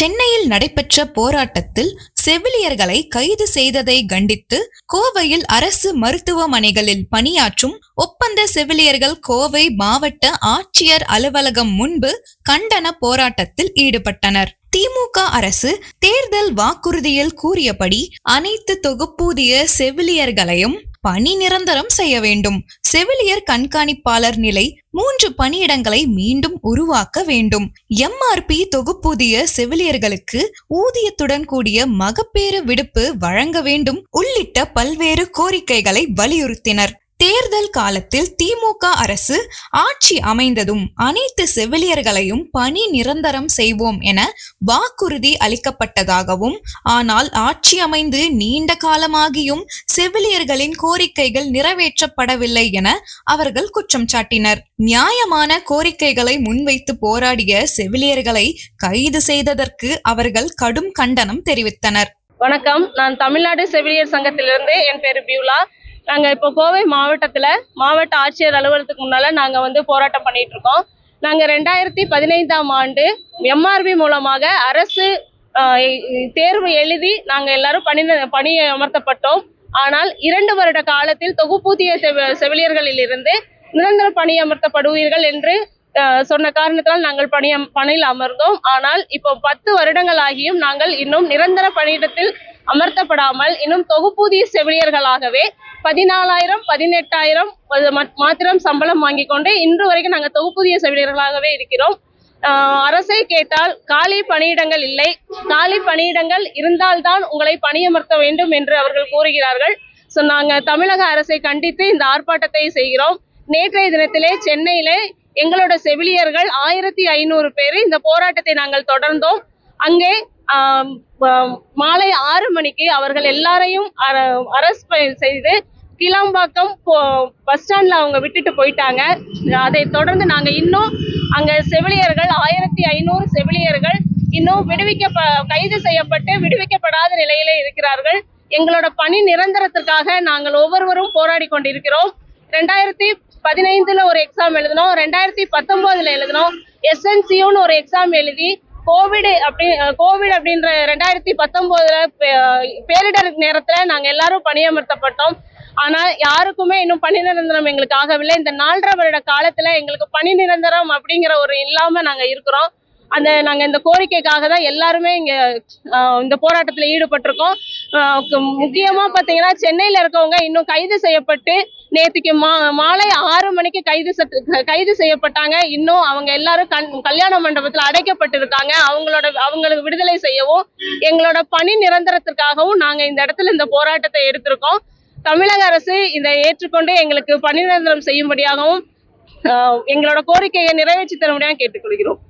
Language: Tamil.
சென்னையில் நடைபெற்ற போராட்டத்தில் செவிலியர்களை கைது செய்ததை கண்டித்து கோவையில் அரசு மருத்துவமனைகளில் பணியாற்றும் ஒப்பந்த செவிலியர்கள் கோவை மாவட்ட ஆட்சியர் அலுவலகம் முன்பு கண்டன போராட்டத்தில் ஈடுபட்டனர். திமுக அரசு தேர்தல் வாக்குறுதியில் கூறியபடி அனைத்து தொகுப்பூதிய செவிலியர்களையும் பணி நிரந்தரம் செய்ய வேண்டும். செவிலியர் கண்காணிப்பாளர் நிலை மூன்று பணியிடங்களை மீண்டும் உருவாக்க வேண்டும். எம்ஆர்பி தொகுப்பூதிய செவிலியர்களுக்கு ஊதியத்துடன் கூடிய மகப்பேறு விடுப்பு வழங்க வேண்டும். உள்ளிட்ட பல்வேறு கோரிக்கைகளை வலியுறுத்தினர். தேர்தல் காலத்தில் திமுக அரசு ஆட்சி அமைந்ததும் அனைத்து செவிலியர்களையும் பணி நிரந்தரம் செய்வோம் என வாக்குறுதி அளிக்கப்பட்டதாகவும் ஆனால் ஆட்சி அமைந்து நீண்ட காலமாகியும் செவிலியர்களின் கோரிக்கைகள் நிறைவேற்றப்படவில்லை என அவர்கள் குற்றம் சாட்டினர். நியாயமான கோரிக்கைகளை முன்வைத்து போராடிய செவிலியர்களை கைது செய்ததற்கு அவர்கள் கடும் கண்டனம் தெரிவித்தனர். வணக்கம். நான் தமிழ்நாடு செவிலியர் சங்கத்திலிருந்து என் பேர் பியூலா. நாங்கள் இப்போ கோவை மாவட்டத்தில் மாவட்ட ஆட்சியர் அலுவலகத்துக்கு முன்னால் நாங்கள் வந்து போராட்டம் பண்ணிட்டு இருக்கோம். நாங்கள் ரெண்டாயிரத்தி பதினைந்தாம் ஆண்டு எம்ஆர்பி மூலமாக அரசு தேர்வு எழுதி நாங்கள் எல்லாரும் பணி பணி அமர்த்தப்பட்டோம். ஆனால் இரண்டு வருட காலத்தில் தொகுப்பூதிய செவ- செவிலியர்களிலிருந்து நிரந்தர பணி அமர்த்தப்படுவீர்கள் என்று சொன்ன காரணத்தால் நாங்கள் பணி பணியில் அமர்ந்தோம். ஆனால் இப்போ பத்து வருடங்கள் ஆகியும் நாங்கள் இன்னும் நிரந்தர பணியிடத்தில் அமர்த்தப்படாமல் இன்னும் தொகுப்பூதிய செவிலியர்களாகவே பதினாலாயிரம் பதினெட்டாயிரம் மாத்திரம் சம்பளம் வாங்கி கொண்டு இன்று வரைக்கும் நாங்கள் தொகுப்புதிய செவிலியர்களாகவே இருக்கிறோம். அரசை கேட்டால் காலி பணியிடங்கள் இல்லை. காலி பணியிடங்கள் இருந்தால்தான் உங்களை பணியமர்த்த வேண்டும் என்று அவர்கள் கூறுகிறார்கள். ஸோ நாங்கள் தமிழக அரசை கண்டித்து இந்த ஆர்ப்பாட்டத்தை செய்கிறோம். நேற்றைய தினத்திலே சென்னையிலே எங்களோட செவிலியர்கள் ஆயிரத்தி ஐநூறு பேர் இந்த போராட்டத்தை நாங்கள் தொடர்ந்தோம். அங்கே மாலை ஆறு மணிக்கு அவர்கள் எல்லாரையும் அரெஸ்ட் செய்து கிளாம்பாக்கம் பஸ் ஸ்டாண்ட்ல அவங்க விட்டுட்டு போயிட்டாங்க. அதை தொடர்ந்து நாங்க இன்னும் அங்க செவிலியர்கள் ஆயிரத்தி ஐநூறு செவிலியர்கள் இன்னும் விடுவிக்க கைது செய்யப்பட்டு விடுவிக்கப்படாத நிலையில இருக்கிறார்கள். எங்களோட பணி நிரந்தரத்திற்காக நாங்கள் ஒவ்வொருவரும் போராடி கொண்டிருக்கிறோம். ரெண்டாயிரத்தி பதினைந்துல ஒரு எக்ஸாம் எழுதினோம். ரெண்டாயிரத்தி பத்தொன்பதுல எழுதினோம். எஸ்என்சியூன்னு ஒரு எக்ஸாம் எழுதி கோவிடு அப்படி கோவிட் அப்படின்ற ரெண்டாயிரத்தி பத்தொம்போதுல பேரிடர் நேரத்துல நாங்க எல்லாரும் பணியமர்த்தப்பட்டோம். ஆனா யாருக்குமே இன்னும் பணி நிரந்தரம் எங்களுக்கு ஆகவில்லை. இந்த நாலரை வருட காலத்துல எங்களுக்கு பணி நிரந்தரம் அப்படிங்கிற ஒரு இல்லாம நாங்க இருக்கிறோம். அந்த நாங்கள் இந்த கோரிக்கைக்காக தான் எல்லாருமே இங்கே இந்த போராட்டத்தில் ஈடுபட்டிருக்கோம். முக்கியமாக பார்த்தீங்கன்னா சென்னையில் இருக்கவங்க இன்னும் கைது செய்யப்பட்டு நேற்றுக்கு மா மாலை ஆறு மணிக்கு கைது கைது செய்யப்பட்டாங்க. இன்னும் அவங்க எல்லாரும் கண் கல்யாண மண்டபத்தில் அடைக்கப்பட்டிருக்காங்க. அவங்களோட அவங்களுக்கு விடுதலை செய்யவும் எங்களோட பணி நிரந்தரத்திற்காகவும் நாங்கள் இந்த இடத்துல இந்த போராட்டத்தை எடுத்திருக்கோம். தமிழக அரசு இதை ஏற்றுக்கொண்டு எங்களுக்கு பணி நிரந்தரம் செய்யும்படியாகவும் எங்களோட கோரிக்கையை நிறைவேற்றி தரும்படியாக கேட்டுக்கொள்கிறோம்.